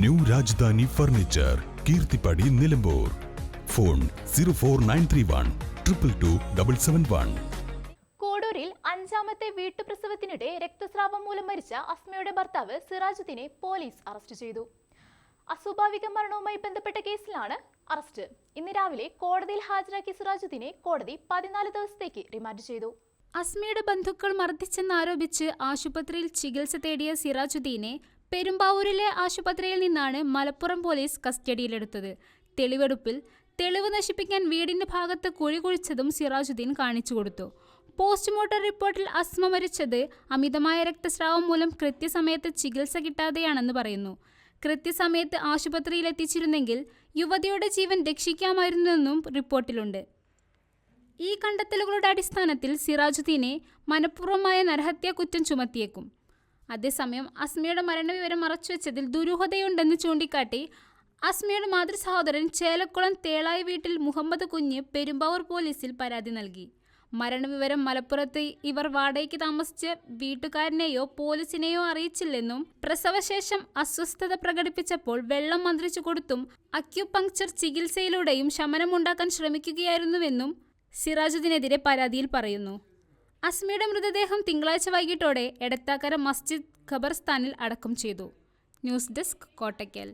New Rajadhani furniture Keerthippadi Nilambur. Phone zero four nine three one triple two double seven one. കോഡൂരിൽ അഞ്ചാമത്തെ വീട്ടുപ്രസവത്തിനിടെ രക്തസ്രാവം മൂലം മരിച്ച അസ്മയുടെ ഭർത്താവ് സിറാജുദ്ദീനെ പോലീസ് അറസ്റ്റ് ചെയ്തു. അസ്വാഭാവിക മരണവുമായി ബന്ധപ്പെട്ട കേസിലാണ് അറസ്റ്റ്. ഇന്ന് രാവിലെ കോടതിയിൽ ഹാജരാക്കിയ സിറാജുദ്ദീനെ കോടതി പതിനാല് ദിവസത്തേക്ക് റിമാൻഡ് ചെയ്തു. അസ്മയുടെ ബന്ധുക്കൾ മർദ്ദിച്ചെന്നാരോപിച്ച് ആശുപത്രിയിൽ ചികിത്സ തേടിയ സിറാജുദ്ദീനെ പെരുമ്പാവൂരിലെ ആശുപത്രിയിൽ നിന്നാണ് മലപ്പുറം പോലീസ് കസ്റ്റഡിയിലെടുത്തത്. തെളിവെടുപ്പിൽ തെളിവ് നശിപ്പിക്കാൻ വീടിന്റെ ഭാഗത്ത് കുഴി കുഴിച്ചതും സിറാജുദ്ദീൻ കാണിച്ചു കൊടുത്തു. പോസ്റ്റ്മോർട്ടം റിപ്പോർട്ടിൽ അസ്മ മരിച്ചത് അമിതമായ രക്തസ്രാവം മൂലം കൃത്യസമയത്ത് ചികിത്സ കിട്ടാതെയാണെന്ന് പറയുന്നു. കൃത്യസമയത്ത് ആശുപത്രിയിൽ എത്തിച്ചിരുന്നെങ്കിൽ യുവതിയുടെ ജീവൻ രക്ഷിക്കാമായിരുന്നുവെന്നും റിപ്പോർട്ടിലുണ്ട്. ഈ കണ്ടെത്തലുകളുടെ അടിസ്ഥാനത്തിൽ സിറാജുദ്ദീനെ മനഃപൂർവമായ നരഹത്യാ കുറ്റം ചുമത്തിയേക്കും. അതേസമയം അസ്മിയുടെ മരണവിവരം മറച്ചുവെച്ചതിൽ ദുരൂഹതയുണ്ടെന്ന് ചൂണ്ടിക്കാട്ടി അസ്മിയുടെ മാതൃ സഹോദരൻ ചേലക്കുളം തേളായി വീട്ടിൽ മുഹമ്മദ് കുഞ്ഞ് പെരുമ്പാവൂർ പോലീസിൽ പരാതി നൽകി. മരണവിവരം മലപ്പുറത്ത് ഇവർ വാടകയ്ക്ക് താമസിച്ച വീട്ടുകാരനെയോ പോലീസിനെയോ അറിയിച്ചില്ലെന്നും പ്രസവശേഷം അസ്വസ്ഥത പ്രകടിപ്പിച്ചപ്പോൾ വെള്ളം മന്ത്രിച്ചു കൊടുത്തും അക്യുപങ്ക്ചർ ചികിത്സയിലൂടെയും ശമനമുണ്ടാക്കാൻ ശ്രമിക്കുകയായിരുന്നുവെന്നും സിറാജുദ്ദീനെതിരെ പരാതിയിൽ പറയുന്നു. അസ്മിയുടെ മൃതദേഹം തിങ്കളാഴ്ച വൈകിട്ടോടെ എടത്താക്കര മസ്ജിദ് ഖബർസ്ഥാനിൽ അടക്കം ചെയ്തു. News desk Kottakkal.